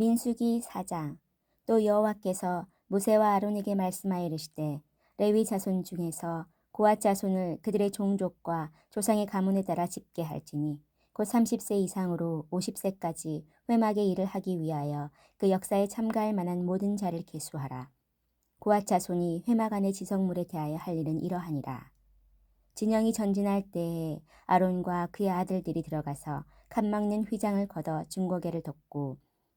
민수기 4장 또 여호와께서 모세와 아론에게 말씀하여 이르시되 레위 자손 중에서 고앗 자손을 그들의 종족과 조상의 가문에 따라 집계할지니 곧 30세 이상으로 50세까지 회막의 일을 하기 위하여 그 역사에 참가할 만한 모든 자를 계수하라. 고앗 자손이 회막 안의 지성물에 대하여 할 일은 이러하니라. 진영이 전진할 때에 아론과 그의 아들들이 들어가서 칸막는 휘장을 걷어 중고개를 덮고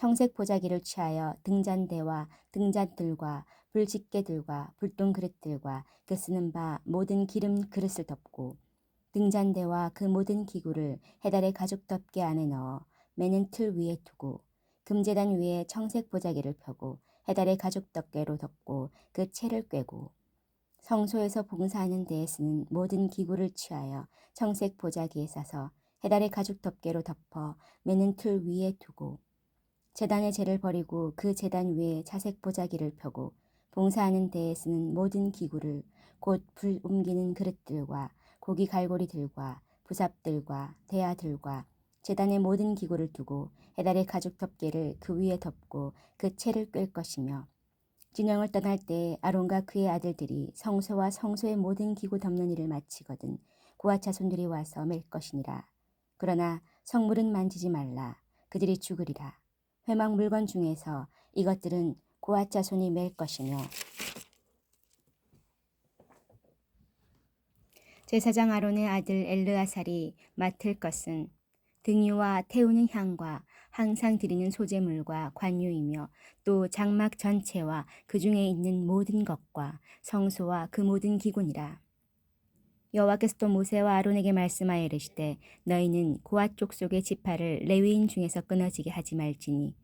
청색 보자기를 취하여 등잔대와 등잔들과 불집게들과 불똥 그릇들과 그 쓰는 바 모든 기름 그릇을 덮고 등잔대와 그 모든 기구를 해달의 가죽 덮개 안에 넣어 매는 틀 위에 두고 금재단 위에 청색 보자기를 펴고 해달의 가죽 덮개로 덮고 그 채를 꿰고 성소에서 봉사하는 데에 쓰는 모든 기구를 취하여 청색 보자기에 싸서 해달의 가죽 덮개로 덮어 매는 틀 위에 두고 재단의 재를 버리고 그 재단 위에 자색 보자기를 펴고 봉사하는 데에 쓰는 모든 기구를 곧 불 옮기는 그릇들과 고기 갈고리들과 부삽들과 대야들과 재단의 모든 기구를 두고 해달의 가죽 덮개를 그 위에 덮고 그 채를 꿰 것이며 진영을 떠날 때 아론과 그의 아들들이 성소와 성소의 모든 기구 덮는 일을 마치거든 고아 자손들이 와서 맬 것이니라. 그러나 성물은 만지지 말라. 그들이 죽으리라. 회막 물건 중에서 이것들은 고아 자손이 맬 것이며 제사장 아론의 아들 엘르아살이 맡을 것은 등유와 태우는 향과 항상 드리는 소재물과 관유이며 또 장막 전체와 그 중에 있는 모든 것과 성소와 그 모든 기구니라. 여호와께서 또 모세와 아론에게 말씀하여 이르시되 너희는 고아 쪽 속의 지파를 레위인 중에서 끊어지게 하지 말지니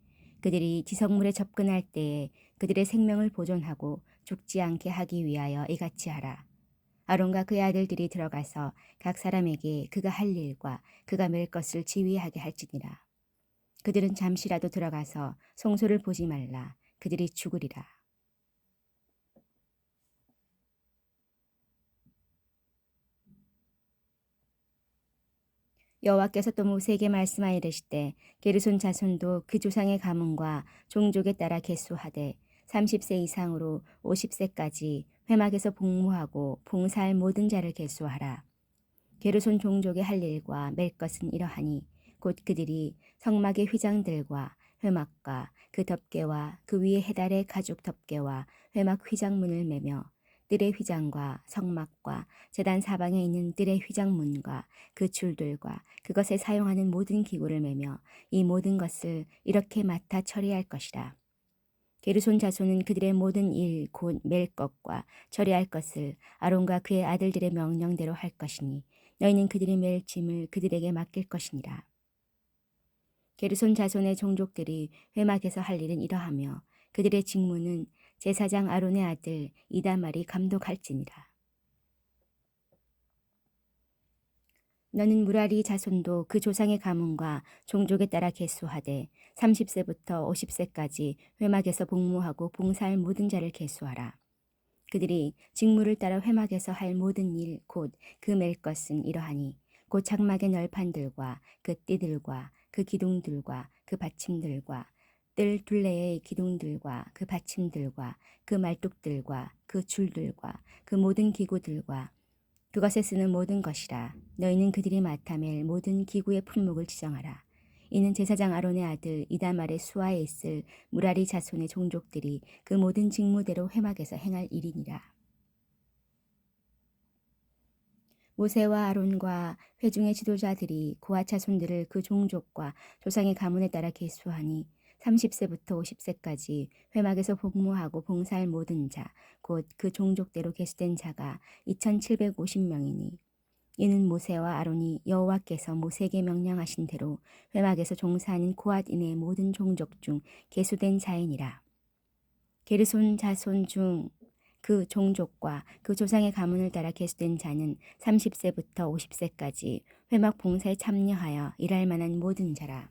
그들이 지성물에 접근할 때에 그들의 생명을 보존하고 죽지 않게 하기 위하여 이같이 하라. 아론과 그의 아들들이 들어가서 각 사람에게 그가 할 일과 그가 맬 것을 지휘하게 할지니라. 그들은 잠시라도 들어가서 송소를 보지 말라. 그들이 죽으리라. 여호와께서 또 모세에게 말씀하여 이르시되 게르손 자손도 그 조상의 가문과 종족에 따라 계수하되 30세 이상으로 50세까지 회막에서 복무하고 봉사할 모든 자를 계수하라. 게르손 종족의 할 일과 맬 것은 이러하니 곧 그들이 성막의 휘장들과 회막과 그 덮개와 그 위에 해달의 가죽 덮개와 회막 휘장문을 매며 뜰의 휘장과 성막과 재단 사방에 있는 뜰의 휘장문과 그 줄들과 그것에 사용하는 모든 기구를 매며 이 모든 것을 이렇게 맡아 처리할 것이라. 게르손 자손은 그들의 모든 일곧맬 것과 처리할 것을 아론과 그의 아들들의 명령대로 할 것이니 너희는 그들이 맬 짐을 그들에게 맡길 것이니라. 게르손 자손의 종족들이 회막에서 할 일은 이러하며 그들의 직무는 제사장 아론의 아들 이다말이 감독할지니라. 너는 무라리 자손도 그 조상의 가문과 종족에 따라 계수하되 30세부터 50세까지 회막에서 복무하고 봉사할 모든 자를 계수하라. 그들이 직무를 따라 회막에서 할 모든 일 곧그맬 것은 이러하니 곧 장막의 널판들과 그 띠들과 그 기둥들과 그 받침들과 뜰 둘레의 기둥들과 그 받침들과 그 말뚝들과 그 줄들과 그 모든 기구들과 그것에 쓰는 모든 것이라 너희는 그들이 맡아맬 모든 기구의 품목을 지정하라. 이는 제사장 아론의 아들 이다말의 수하에 있을 무라리 자손의 종족들이 그 모든 직무대로 회막에서 행할 일이니라. 모세와 아론과 회중의 지도자들이 고아 자손들을 그 종족과 조상의 가문에 따라 계수하니 30세부터 50세까지 회막에서 복무하고 봉사할 모든 자, 곧 그 종족대로 계수된 자가 2750명이니 이는 모세와 아론이 여호와께서 모세에게 명령하신 대로 회막에서 종사하는 고앗인의 모든 종족 중 계수된 자이니라. 게르손 자손 중 그 종족과 그 조상의 가문을 따라 계수된 자는 30세부터 50세까지 회막 봉사에 참여하여 일할 만한 모든 자라.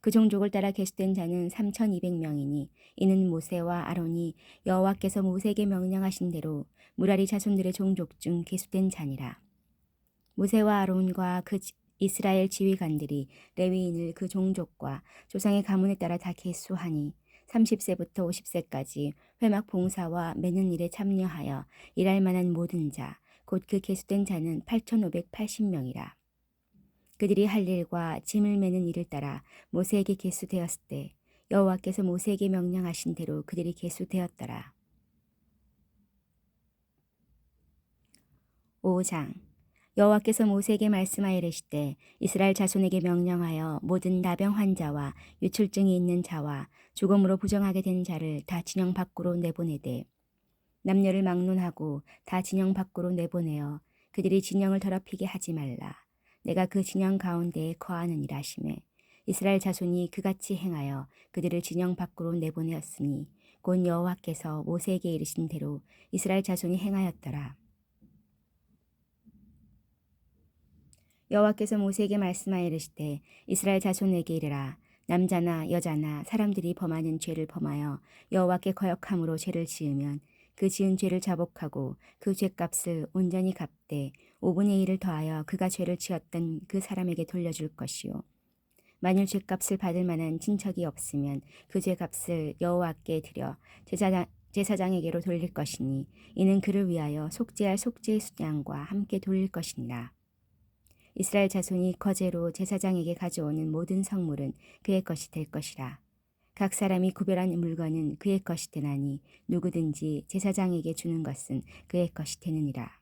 그 종족을 따라 계수된 자는 3,200명이니 이는 모세와 아론이 여호와께서 모세에게 명령하신 대로 무라리 자손들의 종족 중 계수된 자니라. 모세와 아론과 그 이스라엘 지휘관들이 레위인을 그 종족과 조상의 가문에 따라 다 계수하니 30세부터 50세까지 회막 봉사와 매는 일에 참여하여 일할 만한 모든 자, 곧 그 계수된 자는 8,580명이라. 그들이 할 일과 짐을 매는 일을 따라 모세에게 계수되었을 때 여호와께서 모세에게 명령하신 대로 그들이 계수되었더라. 5장 여호와께서 모세에게 말씀하여 이르시되 이스라엘 자손에게 명령하여 모든 나병 환자와 유출증이 있는 자와 죽음으로 부정하게 된 자를 다 진영 밖으로 내보내되 남녀를 막론하고 다 진영 밖으로 내보내어 그들이 진영을 더럽히게 하지 말라. 내가 그 진영 가운데에 거하느니라 하심에 이스라엘 자손이 그같이 행하여 그들을 진영 밖으로 내보내었으니 곧 여호와께서 모세에게 이르신 대로 이스라엘 자손이 행하였더라. 여호와께서 모세에게 말씀하여 이르시되 이스라엘 자손에게 이르라 남자나 여자나 사람들이 범하는 죄를 범하여 여호와께 거역함으로 죄를 지으면 그 지은 죄를 자복하고 그 죄값을 온전히 갚되 5분의 1을 더하여 그가 죄를 지었던 그 사람에게 돌려줄 것이요 만일 죄값을 받을 만한 친척이 없으면 그 죄값을 여호와께 드려 제사장, 제사장에게로 돌릴 것이니 이는 그를 위하여 속죄할 속죄의 수량과 함께 돌릴 것이니라. 이스라엘 자손이 거제로 제사장에게 가져오는 모든 성물은 그의 것이 될 것이라. 각 사람이 구별한 물건은 그의 것이 되나니 누구든지 제사장에게 주는 것은 그의 것이 되느니라.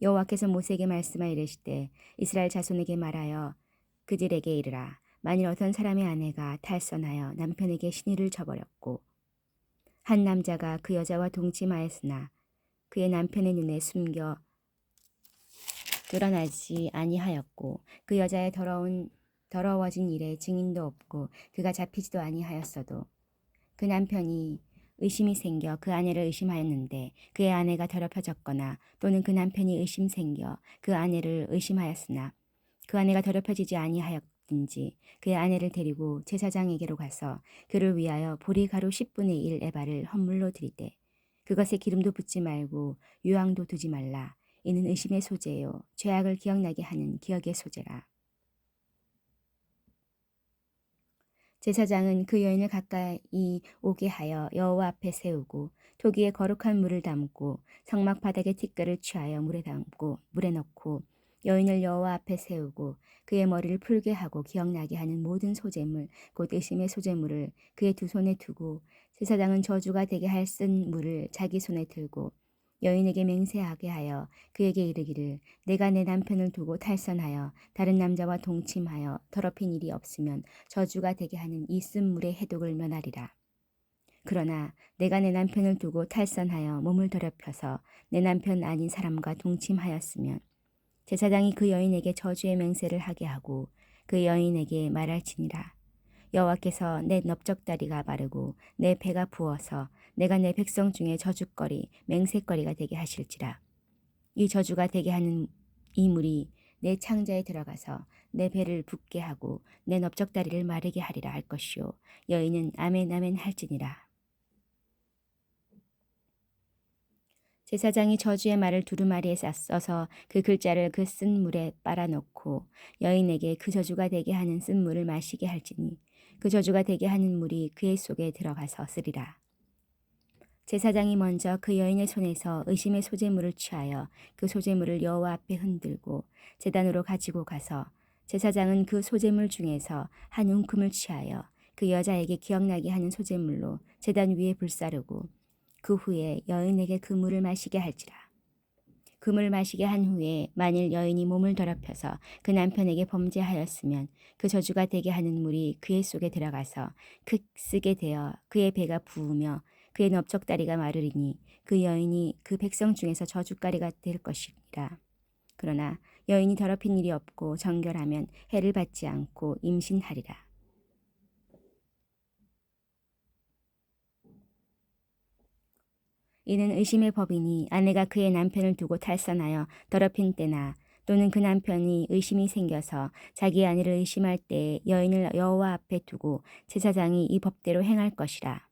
여호와께서 모세에게 말씀하여 이르시되 이스라엘 자손에게 말하여 그들에게 이르라. 만일 어떤 사람의 아내가 탈선하여 남편에게 신의를 저버렸고 한 남자가 그 여자와 동침하였으나 그의 남편의 눈에 숨겨 드러나지 아니하였고 그 여자의 더러운 더러워진 일에 증인도 없고 그가 잡히지도 아니하였어도 그 남편이 의심이 생겨 그 아내를 의심하였는데 그의 아내가 더럽혀졌거나 또는 그 남편이 의심 생겨 그 아내를 의심하였으나 그 아내가 더럽혀지지 아니하였든지 그의 아내를 데리고 제사장에게로 가서 그를 위하여 보리가루 10분의 1 에바를 헌물로 드리되 그것에 기름도 붓지 말고 유황도 두지 말라 이는 의심의 소재요 죄악을 기억나게 하는 기억의 소재라. 제사장은 그 여인을 가까이 오게 하여 여호와 앞에 세우고 토기에 거룩한 물을 담고 성막 바닥에 티끌을 취하여 물에 담고 물에 넣고 여인을 여호와 앞에 세우고 그의 머리를 풀게 하고 기억나게 하는 모든 소재물 곧 의심의 소재물을 그의 두 손에 두고 제사장은 저주가 되게 할 쓴 물을 자기 손에 들고 여인에게 맹세하게 하여 그에게 이르기를 내가 내 남편을 두고 탈선하여 다른 남자와 동침하여 더럽힌 일이 없으면 저주가 되게 하는 이 쓴물의 해독을 면하리라. 그러나 내가 내 남편을 두고 탈선하여 몸을 더럽혀서 내 남편 아닌 사람과 동침하였으면 제사장이 그 여인에게 저주의 맹세를 하게 하고 그 여인에게 말할지니라. 여호와께서 내 넓적다리가 마르고 내 배가 부어서 내가 내 백성 중에 저주거리 맹세거리가 되게 하실지라. 이 저주가 되게 하는 이 물이 내 창자에 들어가서 내 배를 붓게 하고 내 넓적다리를 마르게 하리라 할 것이요. 여인은 아멘 아멘 할지니라. 제사장이 저주의 말을 두루마리에 써서 그 글자를 그 쓴 물에 빨아넣고 여인에게 그 저주가 되게 하는 쓴 물을 마시게 할지니 그 저주가 되게 하는 물이 그의 속에 들어가서 쓰리라. 제사장이 먼저 그 여인의 손에서 의심의 소재물을 취하여 그 소재물을 여호와 앞에 흔들고 제단으로 가지고 가서 제사장은 그 소재물 중에서 한 움큼을 취하여 그 여자에게 기억나게 하는 소재물로 제단 위에 불사르고 그 후에 여인에게 그 물을 마시게 할지라. 금을 마시게 한 후에 만일 여인이 몸을 더럽혀서 그 남편에게 범죄하였으면 그 저주가 되게 하는 물이 그의 속에 들어가서 그 쓰게 되어 그의 배가 부으며 그의 넓적다리가 마르리니 그 여인이 그 백성 중에서 저주가리가 될 것이니라. 그러나 여인이 더럽힌 일이 없고 정결하면 해를 받지 않고 임신하리라. 이는 의심의 법이니 아내가 그의 남편을 두고 탈선하여 더럽힌 때나 또는 그 남편이 의심이 생겨서 자기 아내를 의심할 때 여인을 여호와 앞에 두고 제사장이 이 법대로 행할 것이라.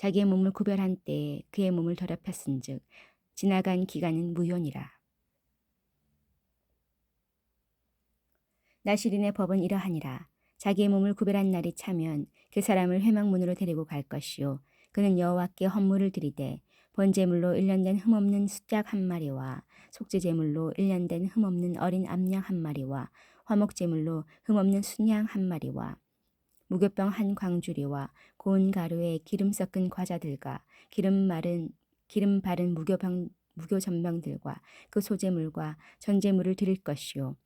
자기의 몸을 구별한 때에 그의 몸을 더럽혔은즉 지나간 기간은 무효니라. 나시린의 법은 이러하니라. 자기의 몸을 구별한 날이 차면 그 사람을 회막문으로 데리고 갈 것이요. 그는 여호와께 헌물을 드리되 번제물로 1년 된 흠없는 숫약 한 마리와 속죄제물로 1년 된 흠없는 어린 암양 한 마리와 화목제물로 흠없는 순양 한 마리와 무교병 한 광주리와 고운 가루에 기름 섞은 과자들과 기름 마른 기름 바른 무교병 무교 전병들과 그 소제물과 전제물을 드릴 것이요.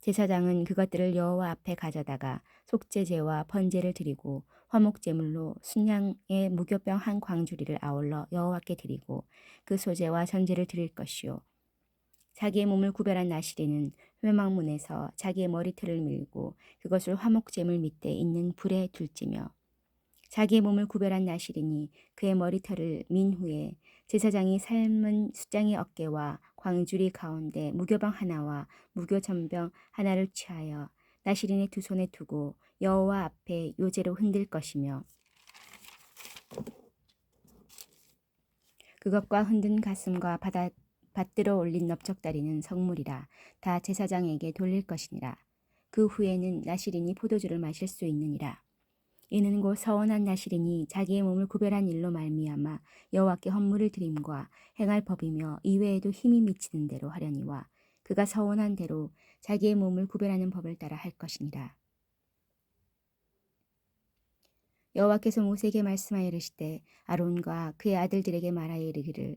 제사장은 그것들을 여호와 앞에 가져다가 속죄제와 번제를 드리고 화목제물로 순양의 무교병 한 광주리를 아울러 여호와께 드리고 그 소제와 전제를 드릴 것이요 자기의 몸을 구별한 나시리는 회막문에서 자기의 머리털을 밀고 그것을 화목제물 밑에 있는 불에 둘지며 자기의 몸을 구별한 나시리니 그의 머리털을 민 후에 제사장이 삶은 숫장의 어깨와 광주리 가운데 무교병 하나와 무교전병 하나를 취하여 나시린의 두 손에 두고 여호와 앞에 요제로 흔들 것이며 그것과 흔든 가슴과 바다 받들어 올린 넓적다리는 성물이라 다 제사장에게 돌릴 것이니라. 그 후에는 나시린이 포도주를 마실 수 있느니라. 이는 곧 서원한 나시린이 자기의 몸을 구별한 일로 말미암아 여호와께 헌물을 드림과 행할 법이며 이외에도 힘이 미치는 대로 하려니와 그가 서원한 대로 자기의 몸을 구별하는 법을 따라 할 것이니라. 여호와께서 모세에게 말씀하여 이르시되 아론과 그의 아들들에게 말하여 이르기를